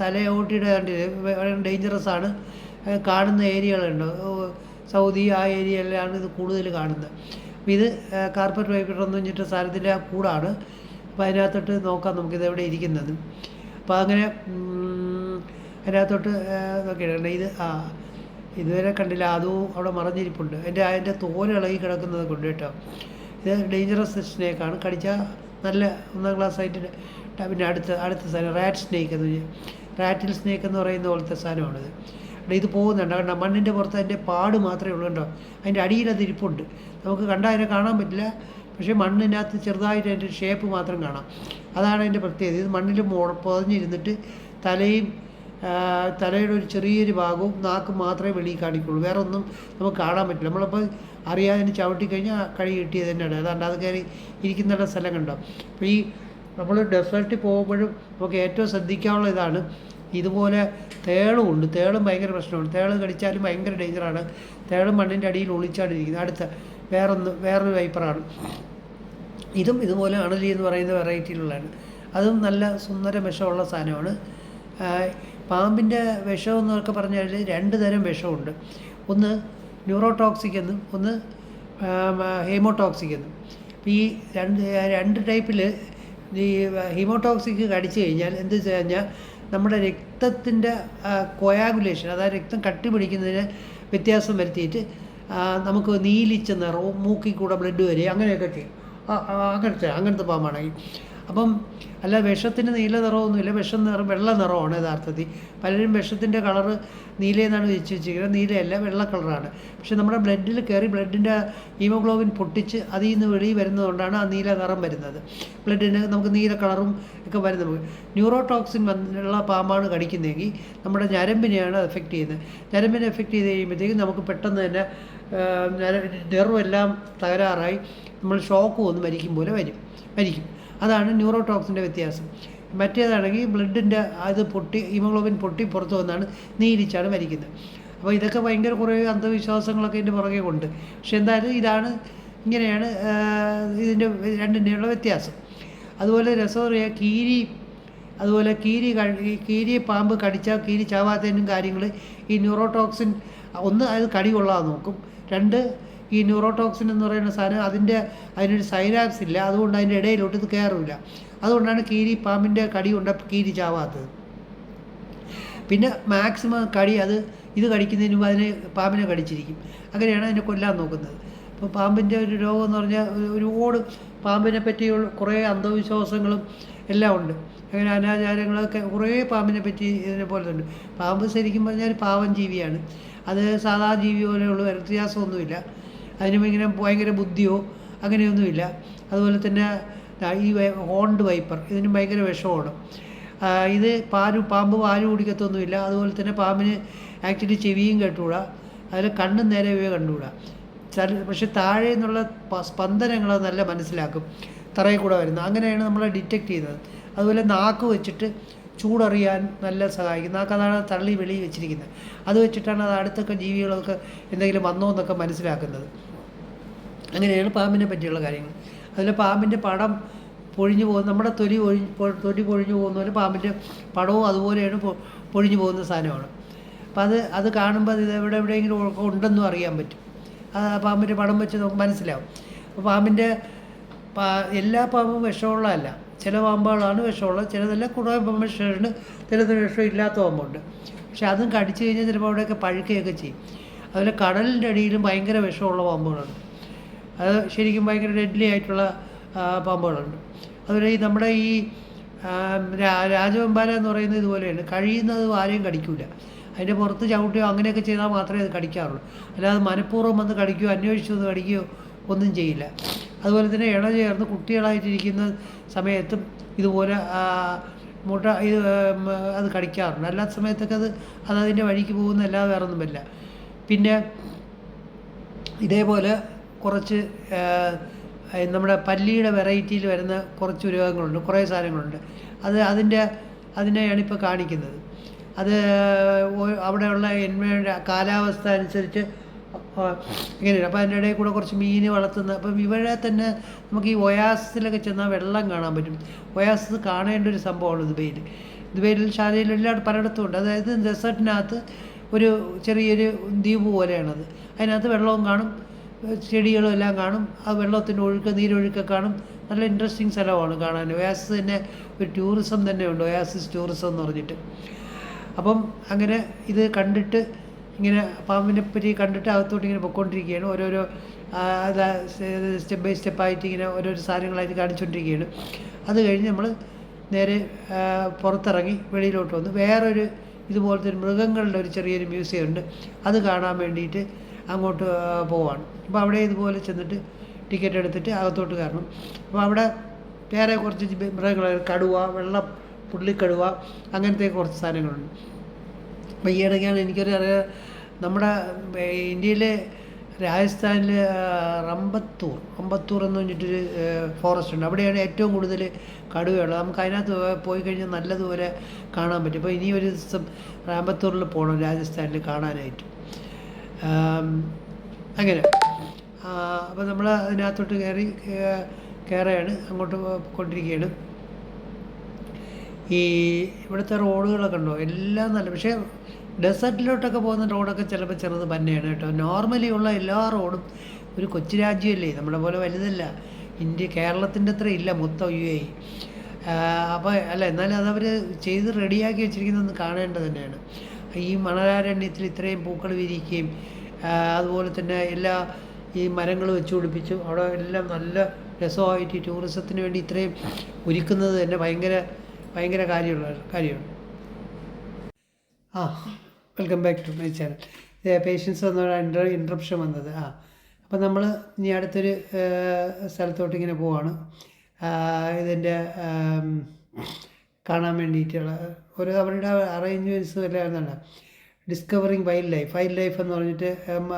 S1: തലയോട്ടിയുടെ വളരെ ഡേഞ്ചറസ് ആണ്. കാണുന്ന ഏരിയകളുണ്ട്. സൗദി ആ ഏരിയയിലാണ് ഇത് കൂടുതൽ കാണുന്നത്. അപ്പോൾ ഇത് കാർപ്പറ്റ് വൈപ്പിട്ടർ എന്ന് പറഞ്ഞിട്ട് സ്ഥലത്തിന്റെ കൂടാണ്. അപ്പോൾ അതിനകത്തോട്ട് നോക്കാം നമുക്കിത് എവിടെ ഇരിക്കുന്നത്. അപ്പോൾ അങ്ങനെ അതിനകത്തോട്ട് നോക്കിയിട്ടുണ്ട്. ഇത് ആ ഇതുവരെ കണ്ടില്ല. അതും അവിടെ മറഞ്ഞിരിപ്പുണ്ട്. അതിന്റെ അതിന്റെ തോലിളകി കിടക്കുന്നത് കൊണ്ട് കേട്ടോ. ഇത് ഡേഞ്ചറസ് സ്നേക്കാണ് കടിച്ചാൽ നല്ല ഒന്നാം ക്ലാസ് ആയിട്ട് പിന്നെ അടുത്ത അടുത്ത സാധനം റാറ്റ് സ്നേക്ക് എന്ന് റാറ്റിൽ സ്നേക്ക് എന്ന് പറയുന്ന പോലത്തെ സാധനമാണിത്. അവിടെ ഇത് പോകുന്നുണ്ട്. കണ്ടോ മണ്ണിന്റെ പുറത്ത് അതിന്റെ പാട് മാത്രമേ ഉള്ളൂ കണ്ടോ. അതിന്റെ അടിയിൽ അത് ഇരിപ്പുണ്ട്. നമുക്ക് കണ്ടാൽ അതിനെ കാണാൻ പറ്റില്ല. പക്ഷേ മണ്ണിനകത്ത് ചെറുതായിട്ട് അതിന്റെ ഷേപ്പ് മാത്രം കാണാം. അതാണ് അതിന്റെ പ്രത്യേകത. ഇത് മണ്ണിൽ പുതഞ്ഞിരുന്നിട്ട് തലയും തലയുടെ ഒരു ചെറിയൊരു ഭാഗവും നാക്കും മാത്രമേ വെളിയിൽ കാണിക്കുള്ളൂ. വേറെ ഒന്നും നമുക്ക് കാണാൻ പറ്റില്ല. നമ്മളിപ്പോൾ അറിയാതെ ചവിട്ടിക്കഴിഞ്ഞാൽ കഴി കിട്ടിയത് തന്നെയാണ്. അതാണ്ട് അത് കയറി ഇരിക്കുന്ന സ്ഥലം കണ്ടോ. അപ്പോൾ ഈ നമ്മൾ ഡെസേർട്ടിൽ പോകുമ്പോഴും നമുക്ക് ഏറ്റവും ശ്രദ്ധിക്കാനുള്ള ഇതാണ്. ഇതുപോലെ തേളും ഉണ്ട്. തേളും ഭയങ്കര പ്രശ്നമാണ്. തേൾ കടിച്ചാലും ഭയങ്കര ഡേഞ്ചറാണ് തേളും മണ്ണിന്റെ അടിയിൽ ഒളിച്ചാണ് ഇരിക്കുന്നത്. അടുത്ത വേറൊന്ന് വേറൊരു വൈപ്പറാണ് ഇതും ഇതുപോലെ അണലി എന്ന് പറയുന്ന വെറൈറ്റിയിലുള്ളതാണ് അതും നല്ല സുന്ദര വിഷമുള്ള സാധനമാണ്. പാമ്പിന്റെ വിഷം എന്നൊക്കെ പറഞ്ഞാൽ രണ്ട് തരം വിഷമുണ്ട്. ഒന്ന് ന്യൂറോടോക്സിക് എന്നും ഒന്ന് ഹേമോടോക്സിക് എന്നും. ഈ രണ്ട് രണ്ട് ടൈപ്പിൽ ഈ ഹീമോടോക്സിക് കടിച്ചു കഴിഞ്ഞാൽ എന്ത് വെച്ച് കഴിഞ്ഞാൽ നമ്മുടെ രക്തത്തിന്റെ കൊയാഗുലേഷൻ അതായത് രക്തം കട്ടി പിടിക്കുന്നതിന് വ്യത്യാസം വരുത്തിയിട്ട് നമുക്ക് നീലിച്ച നിറവും മൂക്കിൽ കൂടെ ബ്ലഡ് വരിക അങ്ങനെയൊക്കെ ചെയ്യും. അങ്ങനത്തെ അങ്ങനത്തെ പാമ്പാണെങ്കിൽ അപ്പം അല്ല വിഷത്തിന് നീല നിറമൊന്നുമില്ല. വിഷം നിറം വെള്ള നിറമാണ് യഥാർത്ഥത്തിൽ. പലരും വിഷത്തിന്റെ കളറ് നീലയെന്നാണ് വെച്ച് വെച്ചിരിക്കുന്നത് നീലയല്ല വെള്ള കളറാണ്. പക്ഷേ നമ്മുടെ ബ്ലഡിൽ കയറി ബ്ലഡിന്റെ ഹീമോഗ്ലോബിൻ പൊട്ടിച്ച് അതിൽ നിന്ന് വെളിയിൽ വരുന്നതുകൊണ്ടാണ് ആ നീല നിറം വരുന്നത്. ബ്ലഡിന് നമുക്ക് നീല കളറും ഒക്കെ വരുന്നത്. ന്യൂറോടോക്സിൻ വന്നുള്ള പാമ്പാണ് കടിക്കുന്നതെങ്കിൽ നമ്മുടെ ഞരമ്പിനെയാണ് എഫക്റ്റ് ചെയ്യുന്നത്. ഞരമ്പിനെ എഫക്റ്റ് ചെയ്ത് കഴിയുമ്പോഴത്തേക്കും നമുക്ക് പെട്ടെന്ന് തന്നെ നെർവെല്ലാം തകരാറായി. നമ്മൾ ഷോക്ക് വന്ന് മരിക്കും പോലെ വരും. മരിക്കും. അതാണ് ന്യൂറോടോക്സിന്റെ വ്യത്യാസം. മറ്റേതാണെങ്കിൽ ബ്ലഡിന്റെ അത് പൊട്ടി ഹീമോഗ്ലോബിൻ പൊട്ടി പുറത്തു വന്നാണ് നീരിച്ചാണ് മരിക്കുന്നത്. അപ്പോൾ ഇതൊക്കെ ഭയങ്കര കുറേ അന്ധവിശ്വാസങ്ങളൊക്കെ ഇതിന്റെ പുറകെ കൊണ്ട് പക്ഷെ എന്തായാലും ഇതാണ് ഇങ്ങനെയാണ് ഇതിന്റെ രണ്ടിന്റെയുള്ള വ്യത്യാസം. അതുപോലെ രസോറിയ കീരി അതുപോലെ കീരി കീരി പാമ്പ് കടിച്ചാൽ കീരി ചാവാത്തതിനും കാര്യങ്ങൾ ഈ ന്യൂറോടോക്സിൻ ഒന്ന് അത് കടി കൊള്ളാതെ നോക്കും. രണ്ട് ഈ ന്യൂറോടോക്സിൻ എന്ന് പറയുന്ന സാധനം അതിന്റെ അതിനൊരു സൈനാപ്സ് ഇല്ല. അതുകൊണ്ട് അതിന്റെ ഇടയിലോട്ട് ഇത് കയറില്ല അതുകൊണ്ടാണ് കീരി പാമ്പിന്റെ കടി കൊണ്ട് കീരി ചാവാത്തത്. പിന്നെ മാക്സിമം കടി അത് ഇത് കടിക്കുന്നതിന് മുമ്പ് അതിനെ പാമ്പിനെ കടിച്ചിരിക്കും. അങ്ങനെയാണ് അതിനെ കൊല്ലാൻ നോക്കുന്നത്. അപ്പോൾ പാമ്പിന്റെ ഒരു രോഗം എന്ന് പറഞ്ഞാൽ ഒരുപാട് പാമ്പിനെ പറ്റിയുള്ള കുറേ അന്ധവിശ്വാസങ്ങളും എല്ലാം ഉണ്ട്. അങ്ങനെ അനാചാരങ്ങളൊക്കെ കുറേ പാമ്പിനെ പറ്റി ഇതിനെ പോലെ ഉണ്ട്. പാമ്പ് ശരിക്കും പറഞ്ഞാൽ പാവം ജീവിയാണ്. അത് സാധാ ജീവി പോലെയുള്ള വ്യത്യാസമൊന്നുമില്ല അതിനും ഇങ്ങനെ ഭയങ്കര ബുദ്ധിയോ അങ്ങനെയൊന്നുമില്ല. അതുപോലെ തന്നെ ഈ ഹോണ്ട് വൈപ്പർ ഇതിനും ഭയങ്കര വിഷമാണ്. ഇത് പാൽ പാമ്പ് പാൽ കുടിക്കത്തൊന്നുമില്ല. അതുപോലെ തന്നെ പാമ്പിന് ആക്ച്വലി ചെവിയും കേട്ടുകൂടാ അതിൽ കണ്ണും നേരെ കണ്ടുകൂടാ പക്ഷെ താഴെ നിന്നുള്ള സ്പന്ദനങ്ങൾ നല്ല മനസ്സിലാക്കും. തറയിൽ കൂടെ വരുന്നത് അങ്ങനെയാണ് നമ്മൾ ഡിറ്റക്റ്റ് ചെയ്യുന്നത്. അതുപോലെ നാക്ക് വെച്ചിട്ട് ചൂടറിയാൻ നല്ല സഹായിക്കും. നാക്ക് അതാണ് തള്ളി വെളി വെച്ചിരിക്കുന്നത്. അത് വെച്ചിട്ടാണ് അത് അടുത്തൊക്കെ ജീവികളൊക്കെ എന്തെങ്കിലും വന്നോ എന്നൊക്കെ മനസ്സിലാക്കുന്നത്. അങ്ങനെയാണ് പാമ്പിനെ പറ്റിയുള്ള കാര്യങ്ങൾ. അതിൽ പാമ്പിന്റെ പടം പൊഴിഞ്ഞു പോകുന്ന നമ്മുടെ തൊലി ഒഴി പൊ- തൊലി പൊഴിഞ്ഞു പോകുന്ന പോലെ പാമ്പിന്റെ പടവും അതുപോലെയാണ് പൊഴിഞ്ഞു പോകുന്ന സാധനമാണ്. അപ്പം അത് അത് കാണുമ്പോൾ അത് എവിടെ എവിടെയെങ്കിലും ഉണ്ടെന്നും അറിയാൻ പറ്റും. ആ പാമ്പിന്റെ പടം വെച്ച് നമുക്ക് മനസ്സിലാവും. അപ്പോൾ പാമ്പിന്റെ എല്ലാ പാമ്പും വിഷമുള്ളതല്ല. ചില പാമ്പുകളാണ് വിഷമുള്ളത് ചിലതെല്ലാം കുറേ പാമ്പ് വിഷമുണ്ട് ചിലത് വിഷം ഇല്ലാത്ത പാമ്പുണ്ട്. പക്ഷെ അതും കടിച്ചു കഴിഞ്ഞാൽ ചിലപ്പോൾ അവിടെയൊക്കെ പഴുക്കുകയൊക്കെ ചെയ്യും. അതുപോലെ കടലിന്റെ അടിയിലും ഭയങ്കര വിഷമുള്ള പാമ്പുകളുണ്ട് അത് ശരിക്കും ഭയങ്കര ഡെഡ്ലി ആയിട്ടുള്ള പാമ്പുകളുണ്ട്. അതുപോലെ ഈ നമ്മുടെ ഈ രാജവെമ്പാല എന്ന് പറയുന്നത് ഇതുപോലെയാണ്. കഴിയുന്നത് ആരെയും കടിക്കൂല. അതിന്റെ പുറത്ത് ചവിട്ടുകയോ അങ്ങനെയൊക്കെ ചെയ്താൽ മാത്രമേ അത് കടിക്കാറുള്ളൂ. അല്ലാതെ മനഃപൂർവം വന്ന് കടിക്കുകയോ അന്വേഷിച്ച് വന്ന് കടിക്കുകയോ ഒന്നും ചെയ്യില്ല. അതുപോലെ തന്നെ ഇണ ചേർന്ന് കുട്ടികളായിട്ടിരിക്കുന്ന സമയത്തും ഇതുപോലെ മുട്ട ഇത് അത് കടിക്കാറുണ്ട്. അല്ലാത്ത സമയത്തൊക്കെ അത് അത് അതിന്റെ വഴിക്ക് പോകുന്ന അല്ലാതെ വേറെ ഒന്നുമില്ല പിന്നെ ഇതേപോലെ കുറച്ച് നമ്മുടെ പല്ലിയുടെ വെറൈറ്റിയിൽ വരുന്ന കുറച്ച് രോഗങ്ങളുണ്ട് കുറേ സാധനങ്ങളുണ്ട്. അത് അതിന്റെ അതിനെയാണ് ഇപ്പോൾ കാണിക്കുന്നത്. അത് അവിടെയുള്ള എൻവയുടെ കാലാവസ്ഥ അനുസരിച്ച് ഇങ്ങനെയാണ് അപ്പോൾ അതിന്റെ ഇടയിൽ കൂടെ കുറച്ച് മീൻ വളർത്തുന്ന അപ്പം ഇവിടെ തന്നെ നമുക്ക് ഈ ഒയാസിലൊക്കെ ചെന്നാൽ വെള്ളം കാണാൻ പറ്റും. ഒയാസിസ് കാണേണ്ട ഒരു സംഭവമാണ് ദുബൈയിൽ. ദുബൈയിൽ ഷാജയിൽ എല്ലായിടത്തും പലയിടത്തും ഉണ്ട്. അതായത് ഡെസേർട്ടിനകത്ത് ഒരു ചെറിയൊരു ദ്വീപ് പോലെയാണത്. അതിനകത്ത് വെള്ളവും കാണും. ചെടികളും എല്ലാം കാണും. ആ വെള്ളത്തിന്റെ ഒഴുക്ക് നീരൊഴുക്ക് കാണും. നല്ല ഇൻട്രസ്റ്റിംഗ് സ്ഥലമാണ് കാണാൻ. ഒയാസിസ് തന്നെ ഒരു ടൂറിസം തന്നെ ഉണ്ട്. ഒയാസിസ് ടൂറിസം എന്ന് പറഞ്ഞിട്ട്. അപ്പം അങ്ങനെ ഇത് കണ്ടിട്ട് ഇങ്ങനെ പാമ്പിനെ പറ്റി കണ്ടിട്ട് അകത്തോട്ട് ഇങ്ങനെ പൊയ്ക്കൊണ്ടിരിക്കുകയാണ്. ഓരോരോ സ്റ്റെപ്പ് ബൈ സ്റ്റെപ്പായിട്ട് ഇങ്ങനെ ഓരോരോ സാധനങ്ങളായിട്ട് കാണിച്ചുകൊണ്ടിരിക്കുകയാണ് അത് കഴിഞ്ഞ് നമ്മൾ നേരെ പുറത്തിറങ്ങി വെളിയിലോട്ട് വന്ന്. വേറൊരു ഇതുപോലത്തെ ഒരു മൃഗങ്ങളുടെ ഒരു ചെറിയൊരു മ്യൂസിയം ഉണ്ട്. അത് കാണാൻ വേണ്ടിയിട്ട് അങ്ങോട്ട് പോവാണ്. അപ്പോൾ അവിടെ ഇതുപോലെ ചെന്നിട്ട് ടിക്കറ്റ് എടുത്തിട്ട് അകത്തോട്ട് കയറണം. അപ്പോൾ അവിടെ വേറെ കുറച്ച് മൃഗങ്ങളായിരുന്നു കടുവ വെള്ള പുള്ളിക്കടുവ അങ്ങനത്തെ കുറച്ച് സാധനങ്ങളുണ്ട്. അപ്പോൾ ഈ ഇടയ്ക്കാണ് എനിക്കൊരു അറിയ നമ്മുടെ ഇന്ത്യയിലെ രാജസ്ഥാനിൽ റമ്പത്തൂർ റമ്പത്തൂർ എന്ന് പറഞ്ഞിട്ടൊരു ഫോറസ്റ്റ് ഉണ്ട്. അവിടെയാണ് ഏറ്റവും കൂടുതൽ കടുവയുള്ളത്. നമുക്ക് അതിനകത്ത് പോയി കഴിഞ്ഞാൽ നല്ലതുപോലെ കാണാൻ പറ്റും. അപ്പോൾ ഇനി ഒരു ദിവസം റാമ്പത്തൂരിൽ പോകണം രാജസ്ഥാനിൽ കാണാനായിട്ട്. അങ്ങനെ. അപ്പോൾ നമ്മൾ അതിനകത്തോട്ട് കയറി കയറുകയാണ് അങ്ങോട്ട് കൊണ്ടിരിക്കുകയാണ് ഈ ഇവിടുത്തെ റോഡുകളൊക്കെ ഉണ്ടോ? എല്ലാം നല്ല പക്ഷേ ഡെസേർട്ടിലോട്ടൊക്കെ പോകുന്ന റോഡൊക്കെ ചിലപ്പോൾ ചെറുത് തന്നെയാണ് കേട്ടോ. നോർമലി ഉള്ള എല്ലാ റോഡും ഒരു കൊച്ചു രാജ്യമല്ലേ? നമ്മളെ പോലെ വലുതല്ല. ഇന്ത്യ കേരളത്തിന്റെ അത്ര ഇല്ല മൊത്തം യു എ അപ്പോൾ അല്ല എന്നാലും അതവർ ചെയ്ത് റെഡിയാക്കി വെച്ചിരിക്കുന്നതെന്ന് കാണേണ്ടത് തന്നെയാണ്. ഈ മണലാരണ്യത്തിൽ ഇത്രയും പൂക്കൾ വിരിക്കുകയും അതുപോലെ തന്നെ എല്ലാ ഈ മരങ്ങൾ വെച്ച് പിടിപ്പിച്ചു. അവിടെ എല്ലാം നല്ല രസമായിട്ട് ഈ ടൂറിസത്തിന് വേണ്ടി ഇത്രയും ഒരുക്കുന്നത് തന്നെ ഭയങ്കര ഭയങ്കര കാര്യമുള്ള കാര്യമാണ്. ആ welcome back to my channel patience വന്ന ഇന്റർ ഇൻട്രപ്ഷൻ വന്നത്. ആ അപ്പം നമ്മൾ ഇനി അടുത്തൊരു സ്ഥലത്തോട്ട് ഇങ്ങനെ പോവാണ്. ഇതിന്റെ കാണാൻ വേണ്ടിയിട്ടുള്ള ഒരു അവരുടെ അറേഞ്ച്മെന്റ്സ് എല്ലാം എന്താണ് discovering wild life wild life എന്ന് പറഞ്ഞിട്ട്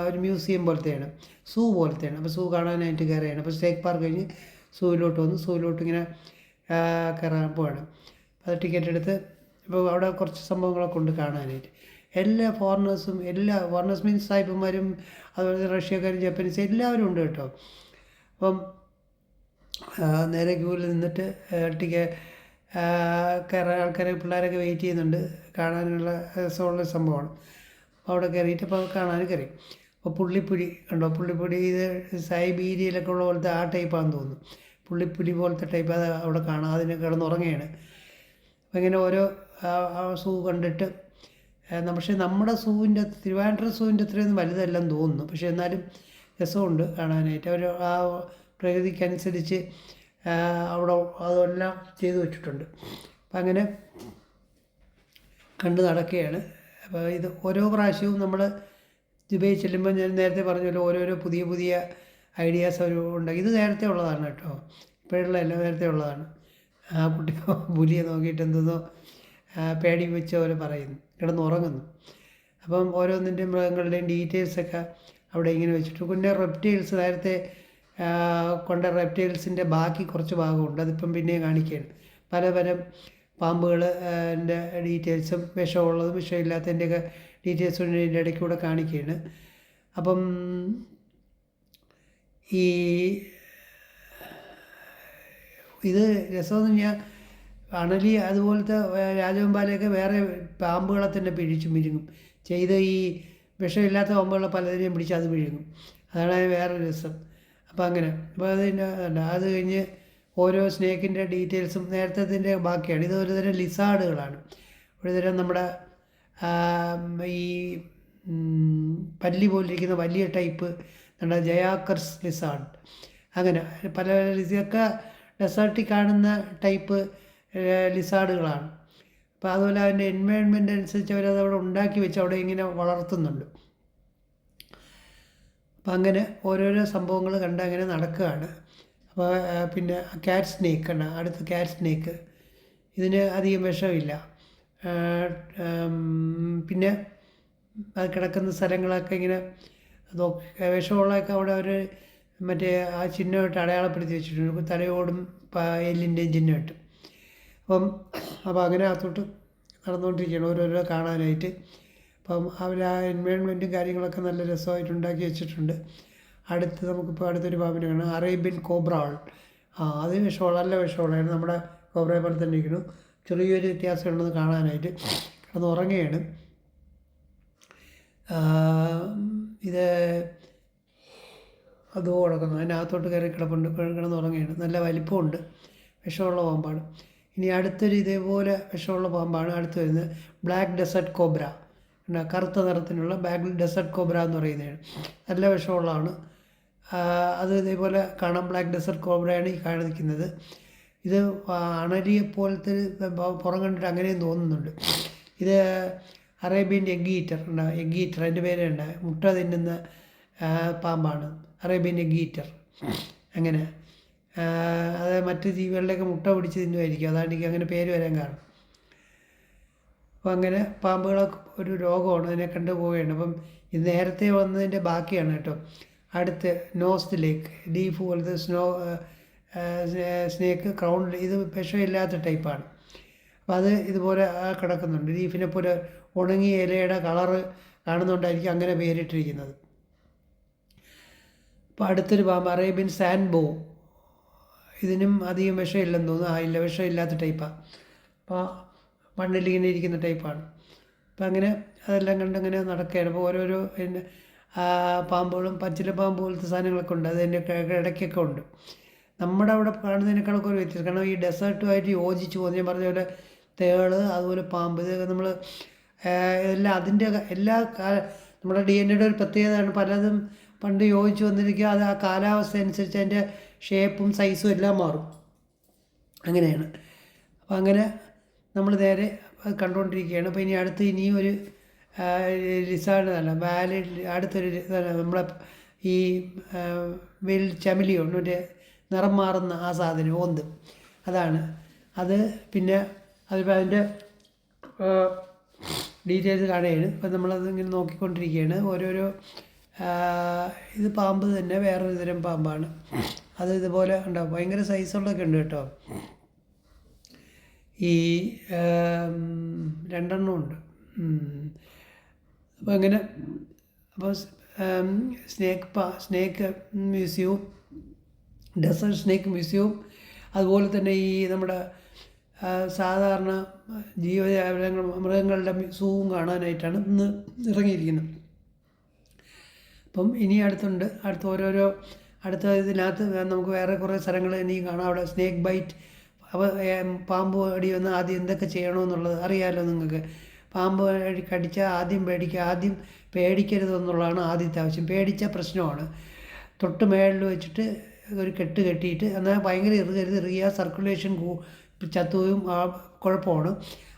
S1: ഒരു മ്യൂസിയം പോലത്തെയാണ്. സൂ പോലത്തെയാണ്. അപ്പോൾ സൂ കാണാനായിട്ട് കയറുകയാണ്. അപ്പോൾ സ്റ്റേക്ക് പാർക്ക് കഴിഞ്ഞ് സൂവിലോട്ട് വന്ന്. സൂവിലോട്ട് ഇങ്ങനെ കയറാൻ പോവാണ്. അത് ടിക്കറ്റ് എടുത്ത് അപ്പോൾ അവിടെ കുറച്ച് സംഭവങ്ങളൊക്കെ ഉണ്ട് കാണാനായിട്ട്. എല്ലാ ഫോറിനേഴ്സും എല്ലാ ഫോറിനേഴ്സ് മീൻസ് സായിപ്പന്മാരും അതുപോലെ റഷ്യക്കാരും ജപ്പനീസ് എല്ലാവരും ഉണ്ട് കേട്ടോ. അപ്പം നേരെ ക്യൂവിൽ നിന്നിട്ട് ടിക്ക കയറാൻ ആൾക്കാരെ പിള്ളേരൊക്കെ വെയിറ്റ് ചെയ്യുന്നുണ്ട്. കാണാനുള്ള രസമുള്ള സംഭവമാണ്. അപ്പോൾ അവിടെ കയറിയിട്ട് അപ്പോൾ കാണാൻ കയറി അപ്പോൾ പുള്ളിപ്പുലി കണ്ടോ? പുള്ളിപ്പുലി ഇത് സൈബീരിയയിലൊക്കെ ഉള്ള പോലത്തെ ആ ടൈപ്പാണെന്ന് തോന്നുന്നു. പുള്ളിപ്പുലി പോലത്തെ ടൈപ്പ് അത് അവിടെ കാണാം അതിന് കിടന്നുറങ്ങുകയാണ്. അപ്പോൾ ഇങ്ങനെ ഓരോ സൂ കണ്ടിട്ട് പക്ഷേ നമ്മുടെ സൂവിന്റെ തിരുവാൻഡ്രം സൂവിന്റെ അത്രയൊന്നും വലുതല്ലെന്ന് തോന്നുന്നു. പക്ഷേ എന്നാലും രസമുണ്ട് കാണാനായിട്ട്. അവർ ആ പ്രകൃതിക്കനുസരിച്ച് അവിടെ അതെല്ലാം ചെയ്തു വെച്ചിട്ടുണ്ട്. അപ്പം അങ്ങനെ കണ്ട് നടക്കുകയാണ്. അപ്പോൾ ഇത് ഓരോ പ്രാവശ്യവും നമ്മൾ ദുബൈ ചെല്ലുമ്പോൾ ഞാൻ നേരത്തെ പറഞ്ഞല്ലോ ഓരോരോ പുതിയ പുതിയ ഐഡിയാസ് അവർ ഉണ്ടാക്കി ഇത് നേരത്തെ ഉള്ളതാണ് കേട്ടോ. ഇപ്പോഴുള്ള എല്ലാം നേരത്തെ ഉള്ളതാണ്. ആ കുട്ടി പുലിയെ നോക്കിയിട്ട് എന്തെന്നോ പേടി വെച്ച പോലെ പറയുന്നു. കിടന്നുറങ്ങുന്നു. അപ്പം ഓരോന്നിന്റെ മൃഗങ്ങളുടെയും ഡീറ്റെയിൽസൊക്കെ അവിടെ ഇങ്ങനെ വെച്ചിട്ട് പിന്നെ റെപ്റ്റൈൽസ് നേരത്തെ കൊണ്ട റെപ്റ്റൈൽസിന്റെ ബാക്കി കുറച്ച് ഭാഗമുണ്ട്. അതിപ്പം പിന്നെയും കാണിക്കുകയാണ്. പല പല പാമ്പുകൾ എന്റെ ഡീറ്റെയിൽസും വിഷമുള്ളതും വിഷമില്ലാത്തതിന്റെയൊക്കെ ഡീറ്റെയിൽസും ഇതിന്റെ ഇടയ്ക്ക് കൂടെ കാണിക്കുകയാണ്. അപ്പം ഈ ഇത് രസമെന്ന് ഞാൻ അണലി അതുപോലത്തെ രാജവെമ്പാലയൊക്കെ വേറെ പാമ്പുകളെ തന്നെ പിടിച്ച് വിഴുങ്ങും ചെയ്ത് ഈ വിഷമില്ലാത്ത പാമ്പുകളെ പലതിനെയും പിടിച്ച് അത് വിഴുങ്ങും അതാണ് വേറെ രസം. അപ്പോൾ അങ്ങനെ അപ്പോൾ അതിന്റെ അത് കഴിഞ്ഞ് ഓരോ സ്നേക്കിന്റെ ഡീറ്റെയിൽസും നേരത്തെ ബാക്കിയാണ്. ഇത് ഒരുതരം ലിസാർഡുകളാണ് ഒരുതരം നമ്മുടെ ഈ പല്ലി പോലിരിക്കുന്ന വലിയ ടൈപ്പ് നമ്മുടെ ജയാക്കർസ് ലിസാർഡ് അങ്ങനെ പല ഇതൊക്കെ ഡെസേർട്ടിൽ കാണുന്ന ടൈപ്പ് ലിസാർഡുകളാണ് അപ്പോൾ അതുപോലെ അതിന്റെ എൻവയോൺമെന്റ് അനുസരിച്ച് അവരത് അവിടെ ഉണ്ടാക്കി വെച്ച് അവിടെ ഇങ്ങനെ വളർത്തുന്നുണ്ട്. അപ്പം അങ്ങനെ ഓരോരോ സംഭവങ്ങൾ കണ്ട് അങ്ങനെ നടക്കുകയാണ് അപ്പോൾ പിന്നെ ക്യാറ്റ് സ്നേക്ക് ആണ് അടുത്ത ക്യാറ്റ് സ്നേക്ക് ഇതിന് അധികം വിഷമില്ല. പിന്നെ അത് കിടക്കുന്ന സ്ഥലങ്ങളൊക്കെ ഇങ്ങനെ വിഷമുള്ളതൊക്കെ അവിടെ അവർ മറ്റേ ആ ചിഹ്നമായിട്ട് അടയാളപ്പെടുത്തി വെച്ചിട്ടുണ്ട്. തലയോടും എല്ലിന്റെയും ചിഹ്നമായിട്ട്. അപ്പം അപ്പോൾ അങ്ങനെ അകത്തോട്ട് നടന്നുകൊണ്ടിരിക്കുകയാണ് ഓരോരോ കാണാനായിട്ട്. അപ്പം അവർ ആ എൻവയോൺമെന്റും കാര്യങ്ങളൊക്കെ നല്ല രസമായിട്ട് ഉണ്ടാക്കി വെച്ചിട്ടുണ്ട്. അടുത്ത് നമുക്കിപ്പോൾ അടുത്തൊരു പാമ്പിനെ കാണാം. അറേബ്യൻ കോബ്രാൾ ആ അത് വിഷമുള്ള നല്ല വിഷമുള്ളതാണ് നമ്മുടെ കോബ്രയെ പോലെ തന്നെ ഇരിക്കുന്നു. ചെറിയൊരു വ്യത്യാസം ഉണ്ടെന്ന് കാണാനായിട്ട് അത് ഉറങ്ങുകയാണ് ഇത് അതോ കിടക്കുന്നു അതിനകത്തോട്ട് കയറി കിടപ്പുണ്ട്. കിടന്ന് ഉറങ്ങുകയാണ് നല്ല വലിപ്പമുണ്ട്. വിഷമുള്ള പാമ്പാണ്. ഇനി അടുത്തൊരു ഇതേപോലെ വിഷമുള്ള പാമ്പാണ് അടുത്ത് വരുന്നത്. Black desert cobra. പിന്നെ കറുത്ത നിറത്തിനുള്ള ബാഗിൽ ഡെസേർട്ട് കോബ്ര എന്ന് പറയുന്നതാണ് നല്ല വിഷമുള്ളതാണ്. അത് ഇതേപോലെ കാണാം. ബ്ലാക്ക് ഡെസേർട്ട് കോബ്രയാണ് ഈ കാണിക്കുന്നത് ഇത് അണലിയെ പോലത്തെ പുറം കണ്ടിട്ട് അങ്ങനെയും തോന്നുന്നുണ്ട്. ഇത് അറേബ്യൻ എഗ് ഈറ്റർ ഉണ്ട്. എഗ് ഈറ്റർ അതിന്റെ പേരുണ്ട്. മുട്ട തിന്നുന്ന പാമ്പാണ്. Arabian egg eater. അങ്ങനെ അത് മറ്റ് ജീവികളിലേക്ക് മുട്ട പിടിച്ച് തിന്നുമായിരിക്കും. അതാണ് എനിക്ക് അങ്ങനെ പേര് വരാൻ കാരണം. അപ്പം അങ്ങനെ പാമ്പുകളൊക്കെ ഒരു രോഗമാണ് അതിനെ കണ്ടുപോവുകയാണ്. അപ്പം ഇത് നേരത്തെ വന്നതിന്റെ ബാക്കിയാണ് കേട്ടോ. അടുത്ത് നോസ്റ്റ് ലേക്ക് ലീഫ് പോലത്തെ സ്നോ സ്നേക്ക് ക്രൗൺ ഇത് വിഷമില്ലാത്ത ടൈപ്പാണ്. അപ്പോൾ അത് ഇതുപോലെ കിടക്കുന്നുണ്ട്. ലീഫിനെ പോലെ ഉണങ്ങിയ ഇലയുടെ കളറ് കാണുന്നുണ്ടായിരിക്കും അങ്ങനെ പേരിട്ടിരിക്കുന്നത്. അപ്പോൾ അടുത്തൊരു പാമ്പ് അറേബ്യൻ സാൻബോ ഇതിനും അധികം വിഷമില്ലെന്ന് തോന്നുന്നു. ആ ഇല്ല വിഷമില്ലാത്ത ടൈപ്പാണ് അപ്പോൾ മണ്ണിലിങ്ങനെ ഇരിക്കുന്ന ടൈപ്പാണ് അപ്പം അങ്ങനെ അതെല്ലാം കണ്ടങ്ങനെ നടക്കുകയാണ്. അപ്പോൾ ഓരോരോ പിന്നെ പാമ്പുകളും പച്ചില പാമ്പ് പോലത്തെ സാധനങ്ങളൊക്കെ ഉണ്ട്. അത് അതിന്റെ ഇടയ്ക്കൊക്കെ ഉണ്ട്. നമ്മുടെ അവിടെ കാണുന്നതിനേക്കാളൊക്കെ ഒരു വ്യത്യാസം. കാരണം ഈ ഡെസേർട്ടുമായിട്ട് യോജിച്ച് പോകുന്നത് ഞാൻ പറഞ്ഞ പോലെ തേൾ അതുപോലെ പാമ്പ് ഇതൊക്കെ നമ്മൾ എല്ലാം അതിന്റെ എല്ലാ കാല നമ്മുടെ ഡി എൻ എയുടെ ഒരു പ്രത്യേകതയാണ്. പലതും പണ്ട് യോജിച്ച് വന്നിരിക്കുക. അത് ആ കാലാവസ്ഥ അനുസരിച്ച് അതിന്റെ ഷേപ്പും സൈസും എല്ലാം മാറും. അങ്ങനെയാണ്. അപ്പം അങ്ങനെ നമ്മൾ നേരെ കണ്ടുകൊണ്ടിരിക്കുകയാണ്. അപ്പോൾ ഇനി അടുത്ത് ഇനിയും ഒരു ലിസാർഡ് വാലിഡ് വാലി അടുത്തൊരു നമ്മളെ ഈ വെൽ ചമിലിയോ മറ്റേ നിറം മാറുന്ന ആ സാധനം ഓന്ത്. അതാണ്. അത് പിന്നെ അതിപ്പോൾ അതിന്റെ ഡീറ്റെയിൽസ് കാണുകയാണ്. ഇപ്പം നമ്മളത് ഇങ്ങനെ നോക്കിക്കൊണ്ടിരിക്കുകയാണ്. ഓരോരോ ഇത് പാമ്പ് തന്നെ വേറൊരു തരം പാമ്പാണ്. അത് ഇതുപോലെ ഉണ്ടാവും ഭയങ്കര സൈസുള്ളതൊക്കെ ഉണ്ട് കേട്ടോ. ഈ രണ്ടെണ്ണമുണ്ട് അപ്പോൾ അങ്ങനെ അപ്പോൾ സ്നേക്ക് പാ സ്നേക്ക് മ്യൂസിയവും ഡെസേർട്ട് സ്നേക്ക് മ്യൂസിയവും അതുപോലെ തന്നെ ഈ നമ്മുടെ സാധാരണ ജീവജാലങ്ങൾ മൃഗങ്ങളുടെ സൂവും കാണാനായിട്ടാണ് ഇന്ന് ഇറങ്ങിയിരിക്കുന്നത്. അപ്പം ഇനി അടുത്തുണ്ട് അടുത്ത ഓരോരോ അടുത്ത ഇതിനകത്ത് നമുക്ക് വേറെ കുറേ സ്ഥലങ്ങൾ ഇനിയും കാണാം. അവിടെ സ്നേക്ക് ബൈറ്റ് അപ്പോൾ പാമ്പ് കടി വന്ന് ആദ്യം എന്തൊക്കെ ചെയ്യണമെന്നുള്ളത് അറിയാമല്ലോ നിങ്ങൾക്ക്. പാമ്പ് കടി കടിച്ചാൽ ആദ്യം പേടിക്കുക ആദ്യം പേടിക്കരുത് എന്നുള്ളതാണ് ആദ്യത്തെ ആവശ്യം. പേടിച്ച പ്രശ്നമാണ്. തൊട്ട് മേളിൽ വെച്ചിട്ട് ഒരു കെട്ട് കെട്ടിയിട്ട് എന്നാൽ ഭയങ്കര ഇറുകരുത് ഇറുകിയ സർക്കുലേഷൻ കൂ ചത്തുവും കുഴപ്പമാണ്.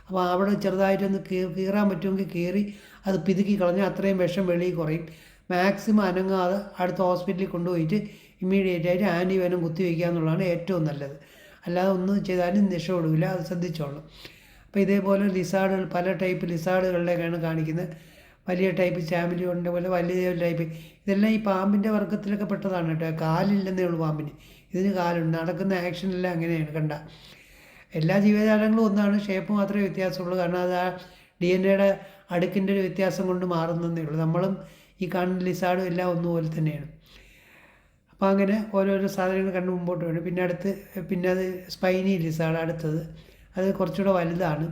S1: അപ്പോൾ അവിടെ ചെറുതായിട്ടൊന്ന് കീറാൻ പറ്റുമെങ്കിൽ കീറി അത് പിതുക്കി കളഞ്ഞാൽ അത്രയും വിഷം വെളിയിൽ കുറയും. മാക്സിമം അനങ്ങാതെ അടുത്ത ഹോസ്പിറ്റലിൽ കൊണ്ടുപോയിട്ട് ഇമ്മീഡിയറ്റ് ആയിട്ട് ആന്റി വെനം കുത്തിവെക്കുക എന്നുള്ളതാണ് ഏറ്റവും നല്ലത്. അല്ലാതെ ഒന്നും ചെയ്താലും രക്ഷപ്പെടില്ല അത് ശ്രദ്ധിച്ചോളൂ അപ്പോൾ ഇതേപോലെ ലിസാർഡുകൾ പല ടൈപ്പ് ലിസാർഡുകളിലേക്കാണ് കാണിക്കുന്നത്. വലിയ ടൈപ്പ് ചാമ്പലി ഉണ്ട് പോലെ വലിയ ടൈപ്പ് ഇതെല്ലാം ഈ പാമ്പിന്റെ വർഗത്തിലൊക്കെ പെട്ടതാണ് കേട്ടോ. കാലില്ലെന്നേ ഉള്ളൂ പാമ്പിന്. ഇതിന് കാലുണ്ട്. നടക്കുന്ന ആക്ഷനെല്ലാം അങ്ങനെയാണ് കണ്ട. എല്ലാ ജീവജാലങ്ങളും ഒന്നാണ്. ഷേപ്പ് മാത്രമേ വ്യത്യാസമുള്ളൂ. കാരണം അത് ആ ഡി എൻ എയുടെ അടുക്കിന്റെ ഒരു വ്യത്യാസം കൊണ്ട് മാറുന്നതേ ഉള്ളൂ. നമ്മളും ഈ കാണുന്ന ലിസാർഡും എല്ലാം ഒന്നുപോലെ തന്നെയാണ്. അപ്പോൾ അങ്ങനെ ഓരോരോ സാധനങ്ങൾ കണ്ട് മുമ്പോട്ട് വേണം പിന്നെ അടുത്ത് പിന്നെ അത് സ്പൈനി ലിസാണ് അടുത്തത്. അത് കുറച്ചുകൂടെ വലുതാണ്.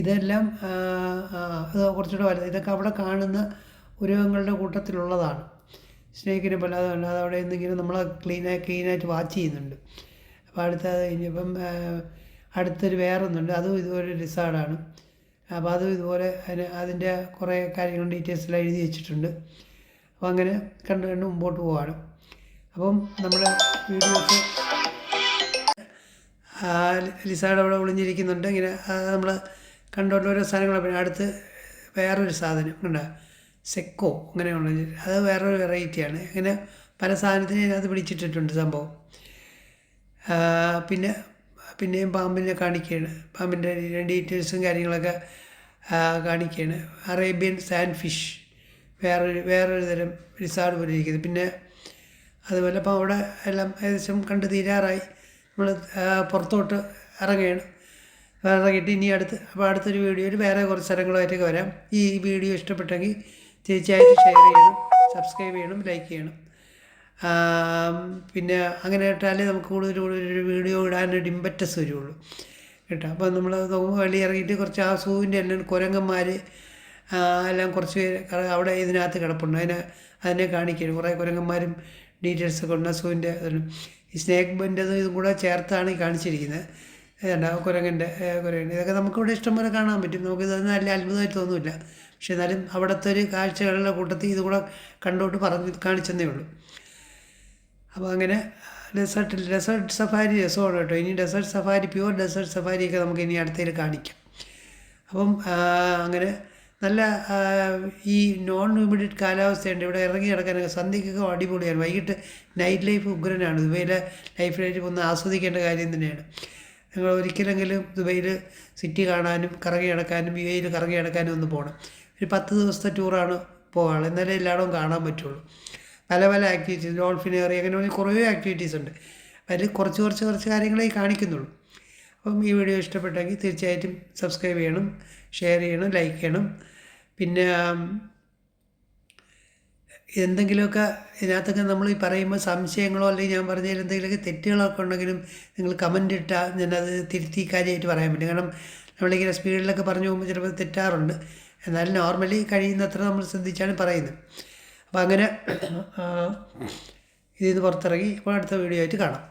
S1: ഇതെല്ലാം അത് കുറച്ചുകൂടെ വലുത്. ഇതൊക്കെ അവിടെ കാണുന്ന ഉരുവങ്ങളുടെ കൂട്ടത്തിലുള്ളതാണ്. സ്നേഹിക്കിനെ പോലെ അത് അല്ലാതെ അവിടെ എന്തെങ്കിലും നമ്മൾ ക്ലീനായി ക്ലീനായിട്ട് വാച്ച് ചെയ്യുന്നുണ്ട്. അപ്പോൾ അടുത്തത് കഴിഞ്ഞപ്പം അടുത്തൊരു വേറൊന്നുണ്ട്. അതും ഇതുപോലെ റിസാർഡാണ് അപ്പോൾ അതും ഇതുപോലെ അതിന് അതിന്റെ കുറേ കാര്യങ്ങൾ ഡീറ്റെയിൽസ് എല്ലാം എഴുതി വെച്ചിട്ടുണ്ട്. അപ്പോൾ അങ്ങനെ കണ്ടു കണ്ട് മുമ്പോട്ട് പോവാണ്. അപ്പം നമ്മുടെ വീഡിയോസ് ലിസാഡ് അവിടെ ഒളിഞ്ഞിരിക്കുന്നുണ്ട്. ഇങ്ങനെ നമ്മൾ കണ്ടുകൊണ്ട് ഓരോ സാധനങ്ങൾ പിന്നെ അടുത്ത് വേറൊരു സാധനം കണ്ട? സെക്കോ അങ്ങനെയുള്ള അത് വേറൊരു വെറൈറ്റിയാണ് അങ്ങനെ പല സാധനത്തിനും അത് പിടിച്ചിട്ടിട്ടുണ്ട് സംഭവം. പിന്നെ പിന്നെയും പാമ്പിനെ കാണിക്കുകയാണ് പാമ്പിന്റെ ഡീറ്റെയിൽസും കാര്യങ്ങളൊക്കെ കാണിക്കുകയാണ് അറേബ്യൻ സാൻഡ് ഫിഷ് വേറൊരു വേറൊരു തരം റിസാർഡ് പോലെ ഇരിക്കുന്നത് പിന്നെ അതുപോലെ അപ്പോൾ അവിടെ എല്ലാം ഏകദേശം കണ്ട് തീരാറായി. നമ്മൾ പുറത്തോട്ട് ഇറങ്ങുകയാണ്. ഇറങ്ങിയിട്ട് ഇനി അടുത്ത് അപ്പോൾ അടുത്തൊരു വീഡിയോയിൽ വേറെ കുറച്ച് സ്ഥലങ്ങളുമായിട്ടൊക്കെ വരാം. ഈ വീഡിയോ ഇഷ്ടപ്പെട്ടെങ്കിൽ തീർച്ചയായിട്ടും ഷെയർ ചെയ്യണം സബ്സ്ക്രൈബ് ചെയ്യണം ലൈക്ക് ചെയ്യണം. പിന്നെ അങ്ങനെ ഇട്ടാലേ നമുക്ക് കൂടുതൽ കൂടുതൽ ഒരു വീഡിയോ ഇടാനൊരു ഇമ്പറ്റസ് വരുള്ളൂ. കേട്ടോ. അപ്പോൾ നമ്മൾ വെളി ഇറങ്ങിയിട്ട് കുറച്ച് ആ സൂവിന്റെ എല്ലാം കുരങ്ങന്മാർ എല്ലാം കുറച്ച് പേര് അവിടെ ഇതിനകത്ത് കിടപ്പുണ്ട്. അതിനെ അതിനെ കാണിക്കുകയാണ് കുറേ കുരങ്ങന്മാരും ഡീറ്റെയിൽസ് ഒക്കെ ഉണ്ട്. അസുവിന്റെ സൂവിന്റെ ഈ സ്നേക്ക് ബന്റെതും ഇതും കൂടെ ചേർത്താണ് ഈ കാണിച്ചിരിക്കുന്നത്. ഏതാണ്ട് കുരങ്ങന്റെ കുരങ്ങന്റെ കുരങ്ങൻ. ഇതൊക്കെ നമുക്കിവിടെ ഇഷ്ടംപോലെ കാണാൻ പറ്റും. നമുക്കിത് നല്ല അത്ഭുതമായിട്ട് തോന്നില്ല. പക്ഷെ എന്നാലും അവിടുത്തെ ഒരു കാഴ്ചകളുടെ കൂട്ടത്തിൽ ഇതും കൂടെ കണ്ടോട്ട് പറഞ്ഞ് കാണിച്ചെന്നേ ഉള്ളൂ. അപ്പോൾ അങ്ങനെ ഡെസേർട്ടിൽ ഡെസേർട്ട് സഫാരി രസമാണ് കേട്ടോ. ഇനി ഡെസേർട്ട് സഫാരി പ്യുവർ ഡെസേർട്ട് സഫാരിയൊക്കെ നമുക്ക് ഇനി അടുത്തതിൽ കാണിക്കാം. അപ്പം അങ്ങനെ നല്ല ഈ നോൺ ഹ്യൂമിഡിറ്റ് കാലാവസ്ഥയുണ്ട്. ഇവിടെ ഇറങ്ങി നടക്കാനൊക്കെ സന്ധ്യക്കൊക്കെ അടിപൊളിയാണ്. വൈകിട്ട് നൈറ്റ് ലൈഫ് ഉഗ്രനാണ്. ദുബൈയിലെ ലൈഫ് ലൈഫ് ഒന്ന് ആസ്വദിക്കേണ്ട കാര്യം തന്നെയാണ്. നിങ്ങൾ ഒരിക്കലെങ്കിലും ദുബൈയിൽ സിറ്റി കാണാനും കറങ്ങി നടക്കാനും യു എയിൽ കറങ്ങി നടക്കാനും ഒന്ന് പോകണം ഒരു പത്ത് ദിവസത്തെ ടൂറാണ് പോകാനുള്ളത് എന്നാലേ എല്ലായിടവും കാണാൻ പറ്റുള്ളൂ. പല പല ആക്ടിവിറ്റീസ് ഡോൾഫിൻ ഏറി അങ്ങനെ കുറേ ആക്ടിവിറ്റീസ് ഉണ്ട്. അതിൽ കുറച്ച് കുറച്ച് കുറച്ച് കാര്യങ്ങളെ കാണിക്കുന്നുള്ളൂ. അപ്പം ഈ വീഡിയോ ഇഷ്ടപ്പെട്ടെങ്കിൽ തീർച്ചയായിട്ടും സബ്സ്ക്രൈബ് ചെയ്യണം ഷെയർ ചെയ്യണം ലൈക്ക് ചെയ്യണം. പിന്നെ എന്തെങ്കിലുമൊക്കെ ഇതിനകത്തൊക്കെ നമ്മൾ ഈ പറയുമ്പോൾ സംശയങ്ങളോ അല്ലെങ്കിൽ ഞാൻ പറഞ്ഞതിൽ എന്തെങ്കിലുമൊക്കെ തെറ്റുകളൊക്കെ ഉണ്ടെങ്കിലും നിങ്ങൾ കമന്റ് ഇട്ടാൽ ഞാനത് തിരുത്തി കാര്യമായിട്ട് പറയാൻ പറ്റും. കാരണം നമ്മളിങ്ങനെ സ്പീഡിലൊക്കെ പറഞ്ഞു പോകുമ്പോൾ ചിലപ്പോൾ തെറ്റാറുണ്ട്. എന്നാലും നോർമലി കഴിയുന്നത്ര നമ്മൾ ശ്രദ്ധിച്ചാണ് പറയുന്നത്. അപ്പോൾ അങ്ങനെ ഇതിൽ നിന്ന് പുറത്തിറങ്ങി ഇപ്പോൾ അടുത്ത വീഡിയോ ആയിട്ട് കാണാം.